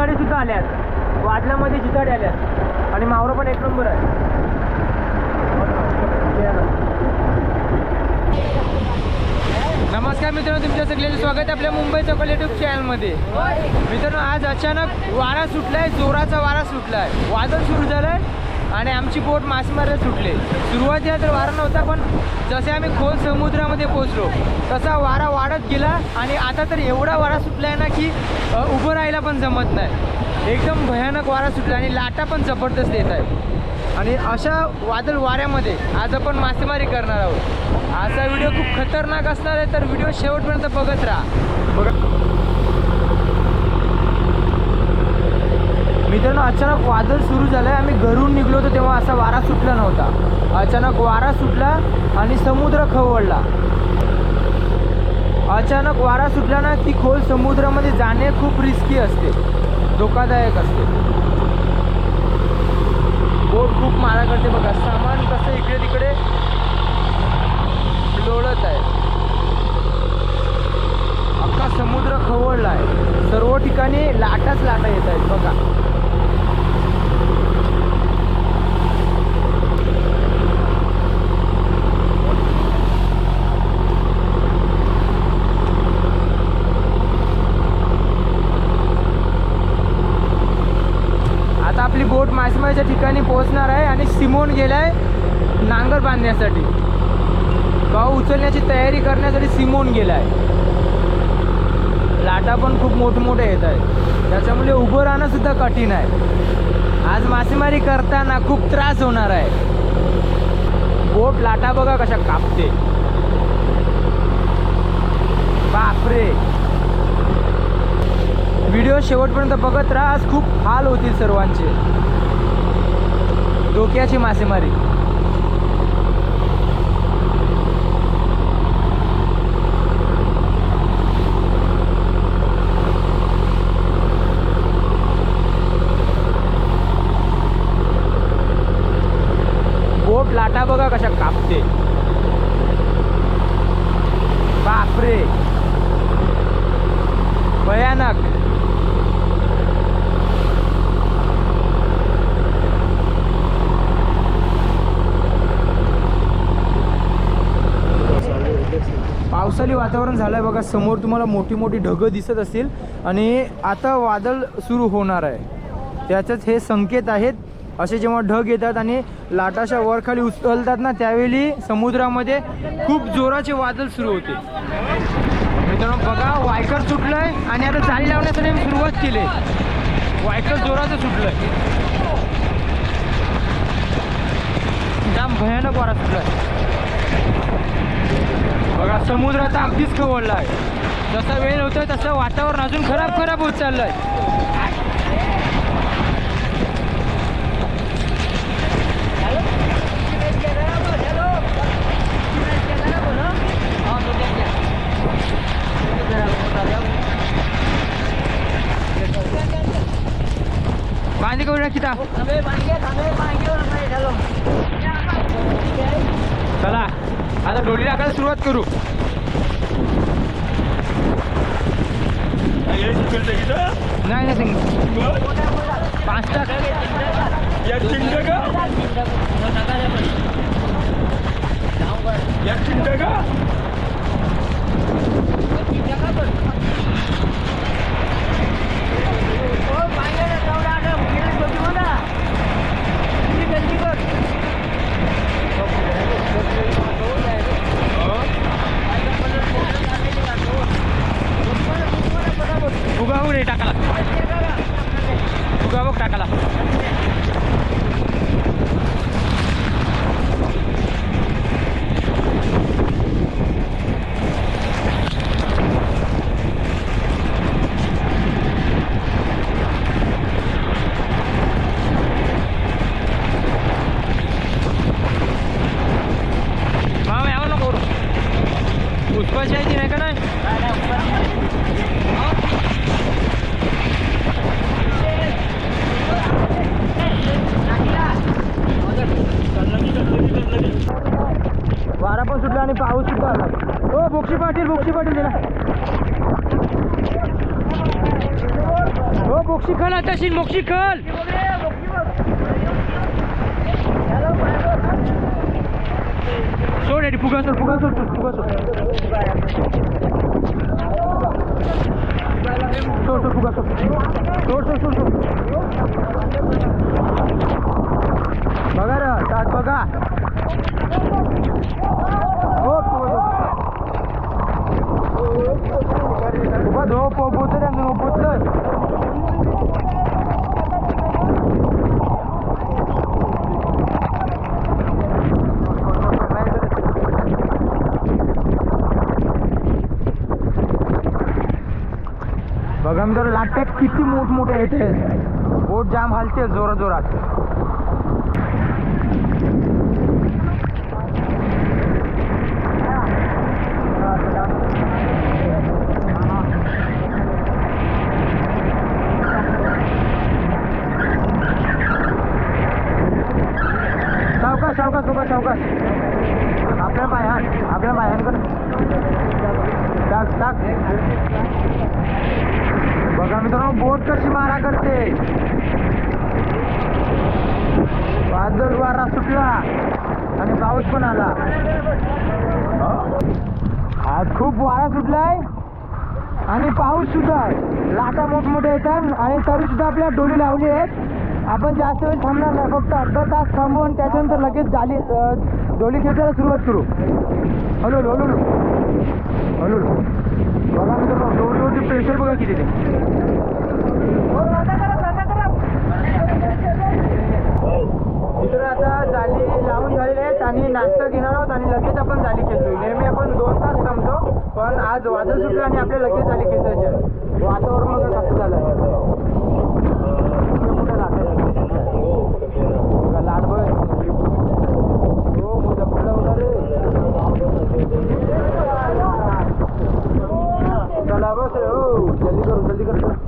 जिताडे सुद्धा आल्यात वादल्यामध्ये जिताडे आल्यात आणि मावरा पण एक नंबर आहे. नमस्कार मित्रांनो तुमच्या सगळ्यांचे स्वागत आहे आपल्या मुंबई चौकल युट्यूब चॅनलमध्ये मित्रांनो आज अचानक वारा सुटलाय जोराचा वारा सुटलाय. वादळ सुरू झालंय. आणि आमची बोट मासेमारायला सुटले. सुरुवातीला तर वारा नव्हता पण जसे आम्ही खोल समुद्रामध्ये पोचलो तसा वारा वाढत गेला आणि आता तर एवढा वारा सुटला आहे ना की उभं राहायला पण जमत नाही. एकदम भयानक वारा सुटला आणि लाटा पण जबरदस्त येत आहे आणि अशा वादळ वाऱ्यामध्ये आज आपण मासेमारी करणार आहोत. आजचा व्हिडिओ खूप खतरनाक असणार आहे तर व्हिडिओ शेवटपर्यंत बघत राहा. बघा. मित्रांनो अचानक वादळ सुरू झालं आम्ही घरून निघलो होतो तेव्हा असा वारा सुटला नव्हता. अचानक वारा सुटला आणि समुद्र खवळला. अचानक वारा सुटला ना की खोल समुद्रामध्ये जाणे खूप रिस्की असते. धोकादायक असते. बोट खूप मारा करते बघा. सामान कसं इकडे तिकडे लोळत आहे. अख्खा समुद्र खवळला आहे सर्व ठिकाणी लाटाच लाटा येत आहेत बघा आता आपली बोट मासेमारीच्या ठिकाणी पोहोचणार आहे आणि गेलाय नांगर बांधण्यासाठी. भाऊ उचलण्याची तयारी करण्यासाठी सिमोन गेलाय. लाटा पण खूप मोठमोठ्या येत आहेत. त्याच्यामुळे उभं राहणं सुद्धा कठीण आहे. आज मासेमारी करताना खूप त्रास होणार आहे. बोट लाटा बघा कशा कापते. बापरे. व्हिडिओ शेवटपर्यंत बघत राहा आज खूप हाल होतील सर्वांचे. डोक्याची मासेमारी. बोट लाटा बघा कशा कापते. बापरे. भयानक. पावसाळी वातावरण झालं आहे बघा समोर तुम्हाला मोठी मोठी ढगं दिसत असतील. आणि आता वादळ सुरू होणार आहे. त्याचंच हे संकेत आहेत. असे जेव्हा ढग येतात आणि लाटाच्या वरखाली उचलतात ना त्यावेळी समुद्रामध्ये खूप जोराचे वादळ सुरू होते. मित्रांनो बघा वायकर सुटलंय आणि आता जाळी लावण्यासाठी आम्ही सुरुवात केली. वायकर जोराचं सुटलंय. जाम भयानक वारा सुटलाय. बघा समुद्र आता अगदीच खवळला आहे जसा वेळ होतोय तसं वातावरण अजून खराब खराब होत चाललंय. पाणी करू किता चला. आता डोली टाकायला सुरुवात करू. नाही नाही सिंग पाच टाक. आणि पाऊस सुद्धा आला हो बोक्षी पाटील बोक्षी पाटील दिला हो मोक्षी खल आता मोक्षी खल सोड रेडी फुगा सोड फुगा सोड फुगा सोड सोड सोड फुगा सोड सोड सोड सोड सोड बघा रे सात बघा हो उभा धो पो पोचलं बघा मी तर लाटे किती मोठमोठे येते बोट जाम हलते जोरा जोरात. टाक बघा मित्रांनो बोट कशी मारा करते. वादळ वारा सुटला आणि पाऊस पण आला. आज खूप वारा सुटलाय आणि पाऊस सुद्धा. आहे लाटा मोठमोठ्या येतात आणि तरी सुद्धा आपल्या डोली लावली आहेत. आपण जास्त वेळ थांबणार नाही फक्त अर्धा तास थांबू आणि त्याच्यानंतर लगेच जाली डोली खेचायला सुरुवात करू. हॅलो हॅलो हॅलो हॅलो बघा डोलीवरती प्रेशर बघा किती ते. मित्र आता जाली लावून झालेले आहेत आणि नाश्ता घेणार आहोत आणि लगेच आपण जाली खेचू. नेहमी आपण दोन तास थांबतो पण आज वादळ सुटलं आणि आपल्या लगेच जाली खेचायचे आहे. वातावरण Thank you.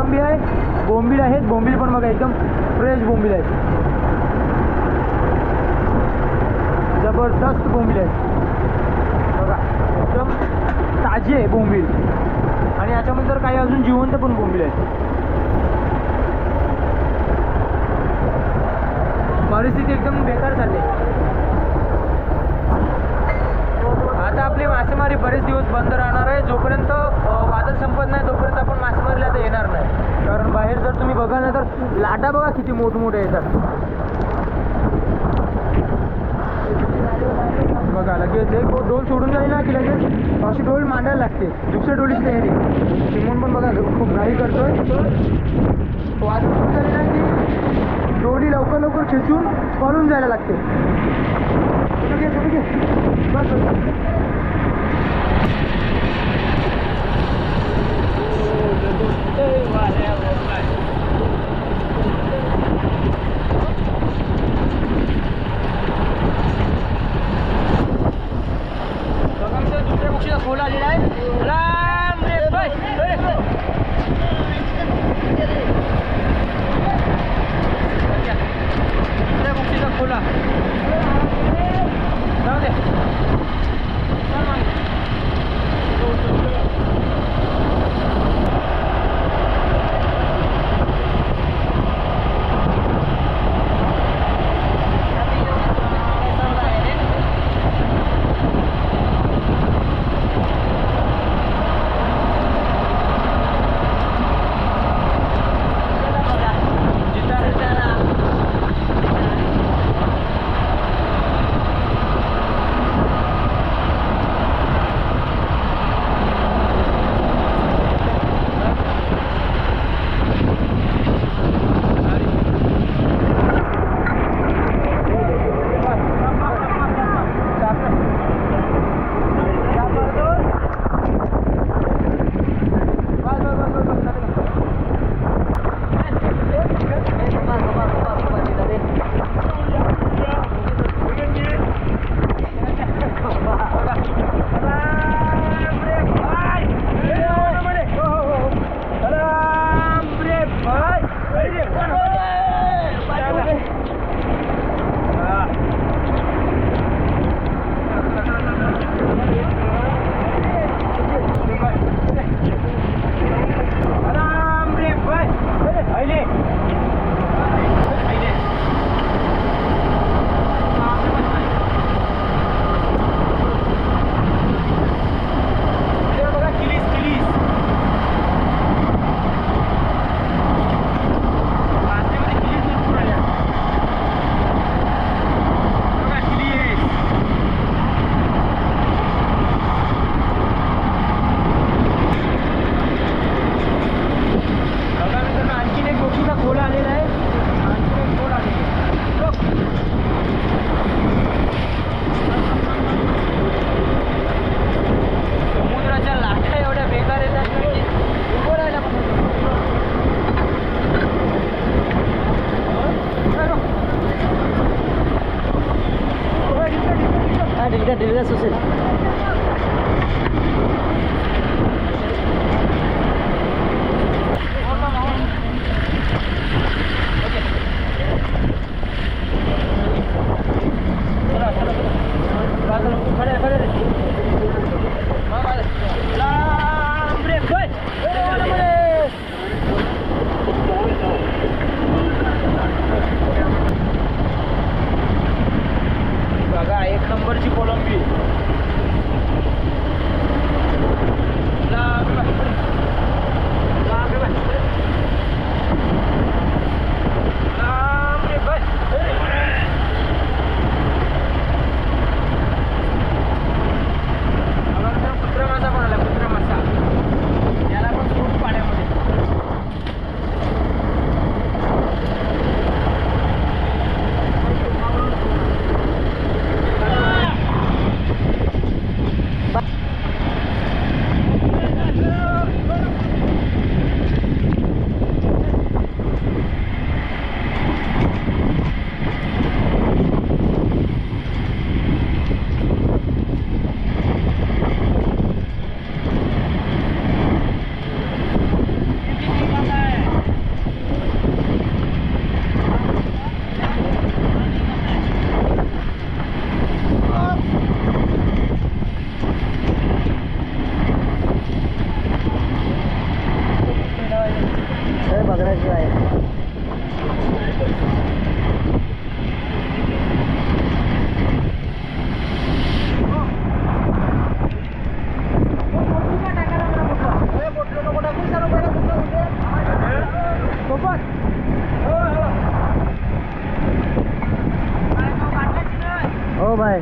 कोलंबी आहे बोंबील आहेत बोंबील पण बघा एकदम फ्रेश बोंबील आहेत. जबरदस्त बोंबील आहेत. बघा एकदम ताजी आहे बोंबील. आणि याच्यामध्ये तर काही अजून जिवंत पण बोंबील आहेत. परिस्थिती एकदम बेकार झाली. आता आपली मासेमारी बरेच दिवस बंद राहणार आहे. जोपर्यंत वादळ संपत नाही तोपर्यंत आपण मासेमारीला तर येणार नाही. कारण बाहेर जर तुम्ही बघाल ना तर लाटा बघा किती मोठमोठे येतात बघा लगेच एक डोल सोडून जाईल ना की लगेच अशी डोल मांडायला लागते. दुसऱ्या डोलीची तयारी. सिमोन पण बघा खूप घाई करतोय. वादळ झाली ना की डोली लवकर लवकर खेचून पळून जायला लागते. बस, बस. बघा मित्रांनो, दुसऱ्या पक्षीचा खोल आलेला आहे राम रे बस दुसऱ्या पक्षीचा खोला जाऊ दे चल मागे. बघा Sosial. बाय.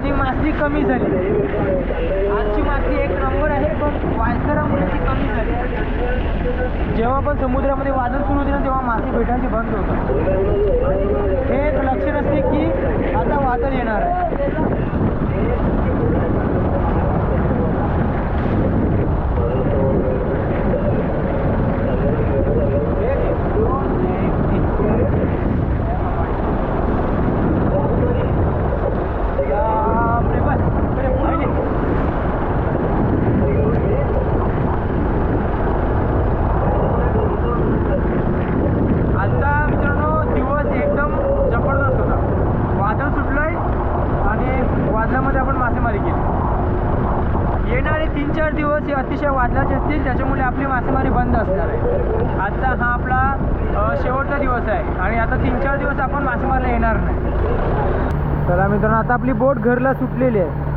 आणि मासली कमी झाली. आजची मासली एक नंबर आहे पण वायसरामुळे ती कमी झाली. जेव्हा पण समुद्रामध्ये वादळ सुरू होते ना तेव्हा मासे भेटायचे बंद होतात हे एक लक्षण असते की आता वादळ येणार आहे एक, दोन, एक, तीन. बापरे, बस. बरे, पहिले. आजचा मित्रांनो दिवस एकदम जबरदस्त होता वादळ सुटलंय आणि वादळामध्ये आपण मासेमारी केली येणारे तीन चार दिवस हे अतिशय वादळाचे असतील त्याच्यामुळे आपली मासेमारी बंद असणार आहे आजचा हा आपला अ, शेवटचा दिवस आहे आणि आता तीन चार दिवस आपण मासेमारीला येणार नाही. चला मित्रांनो आता आपली बोट घरला सुटलेली आहे.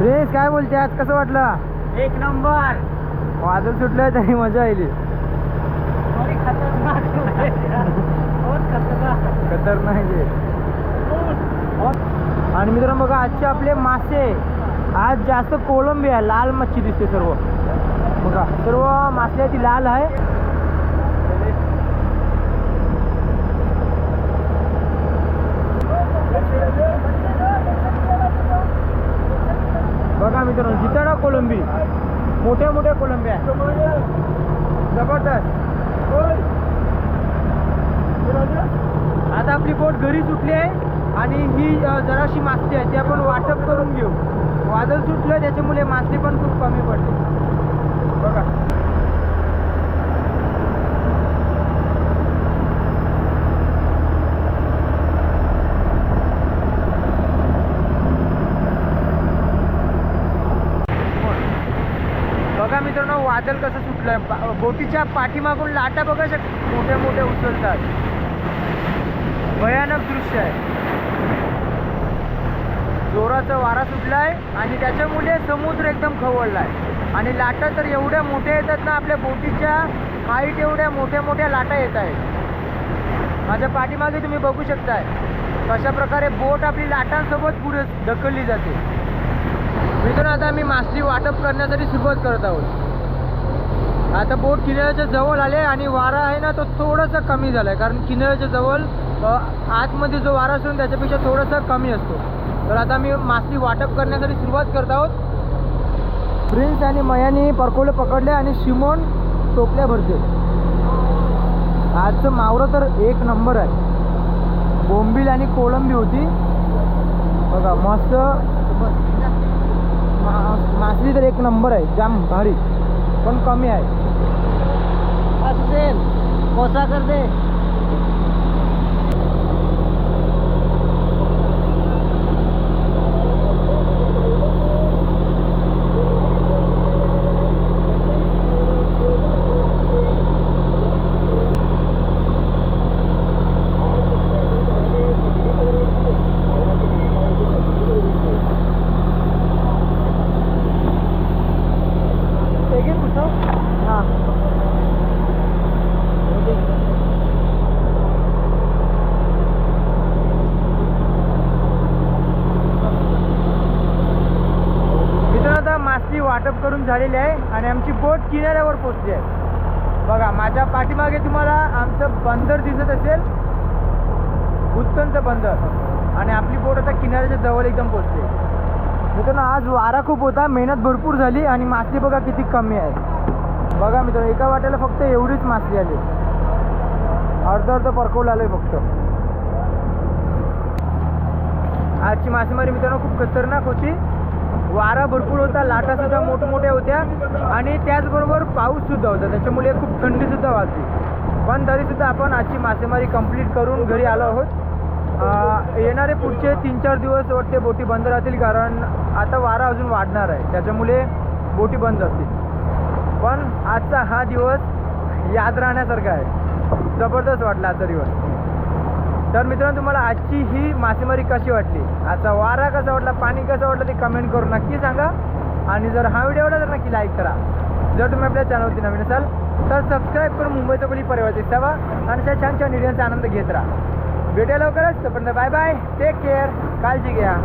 रेस काय बोलते आज? कसं वाटलं? एक नंबर. वादळ सुटलंय तरी मजा आली. बड़ी खतरनाक बहुत खतरनाक. खतरनाक आहे. आणि मित्रांनो बघा आजचे आपले मासे आज जास्त कोळंबी आहे लाल मच्छी दिसते सर्व. बघा सर्व मासे ती लाल आहे. बघा मित्रांनो जिताडा कोलंबी मोठ्या मोठ्या कोलंब्या आहे. जबरदस्त. आता आपली बोट घरी सुटली आहे आणि ही जराशी मासली आहे. ती आपण वाटप करून घेऊ. वादळ सुटलं त्याच्यामुळे मासली पण खूप कमी पडली बघा मित्रांनो वादळ कसं सुटलंय? बोटीच्या पाठीमागून लाटा बघा शक मोठ्या मोठ्या उचलतात भयानक दृश्य आहे. जोराचा वारा सुटलाय आणि त्याच्यामुळे समुद्र एकदम खवळलाय. आणि लाटा तर एवढ्या मोठ्या येतात ना आपल्या बोटीच्या हाईट एवढ्या मोठ्या मोठ्या लाटा येत आहेत. माझ्या पाठीमागे तुम्ही बघू शकताय. कशा प्रकारे बोट आपली लाटांसोबत पुढे ढकलली जाते. मित्रांनो आता आम्ही मासली वाटप करण्यासाठी सुरुवात करत आहोत. आता बोट किनाऱ्याच्या जवळ आले आणि वारा आहे ना तो थोडासा कमी झाला आहे कारण किनाऱ्याच्या जवळ आतमध्ये जो वारा असतो त्याच्यापेक्षा थोडासा कमी असतो. तर आता मी मासली वाटप करण्यासाठी सुरुवात करत आहोत. प्रिन्स आणि मयानी परकोले पकडले आणि शिमोन टोपल्या भरते. आजचं मावरं तर एक नंबर आहे. बोंबील आणि कोळंबी होती. बघा मस्त. मा- मासली तर एक नंबर आहे जाम भारी पण कमी आहे. असेल कोसा कर दे एक एक पुस्तक हां मित्रांनो आता मासली वाटप झालेली आहे आणि आमची बोट किनाऱ्यावर पोचली आहे. बघा माझ्या पाठीमागे तुम्हाला आमचं बंदर दिसत असेल. उत्तनचं बंदर. आणि आपली बोट आता किनाऱ्याच्या जवळ एकदम पोचली मित्रांनो आज वारा खूप होता मेहनत भरपूर झाली आणि मासली बघा किती कमी आहे. बघा मित्रांनो एका वाट्याला फक्त एवढीच मासली आली. अर्ध अर्ध परकवलं आलं फक्त. आजची मासेमारी मित्रांनो खूप खतरनाक होती. वारा भरपूर होता लाटासुद्धा मोठमोठ्या होत्या आणि त्याचबरोबर पाऊससुद्धा होता. त्याच्यामुळे खूप थंडीसुद्धा वाजली. पण तरीसुद्धा आपण आजची मासेमारी कंप्लीट करून घरी आलो आहोत. येणारे पुढचे तीन चार दिवस वाटते बोटी बंद राहतील कारण आता वारा अजून वाढणार आहे. त्याच्यामुळे बोटी बंद असतील. पण आजचा हा दिवस याद राहण्यासारखा आहे. जबरदस्त वाटला आजचा दिवस. तर मित्रांनो तुम्हाला आजची ही मासेमारी कशी वाटली? आजचा वारा कसा वाटला? पाणी कसं वाटलं ते कमेंट करून नक्की सांगा. आणि जर हा व्हिडिओ आवडला तर नक्की लाईक करा. जर तुम्ही आपल्या चॅनलवरती नवीन असाल तर सबस्क्राईब करून मुंबईचा कोणी परिवार दिसावा आणि त्या छान छान व्हिडिओचा आनंद घेत राहा. भेटूया लवकरच. तोपर्यंत बाय बाय टेक केअर काळजी घ्या.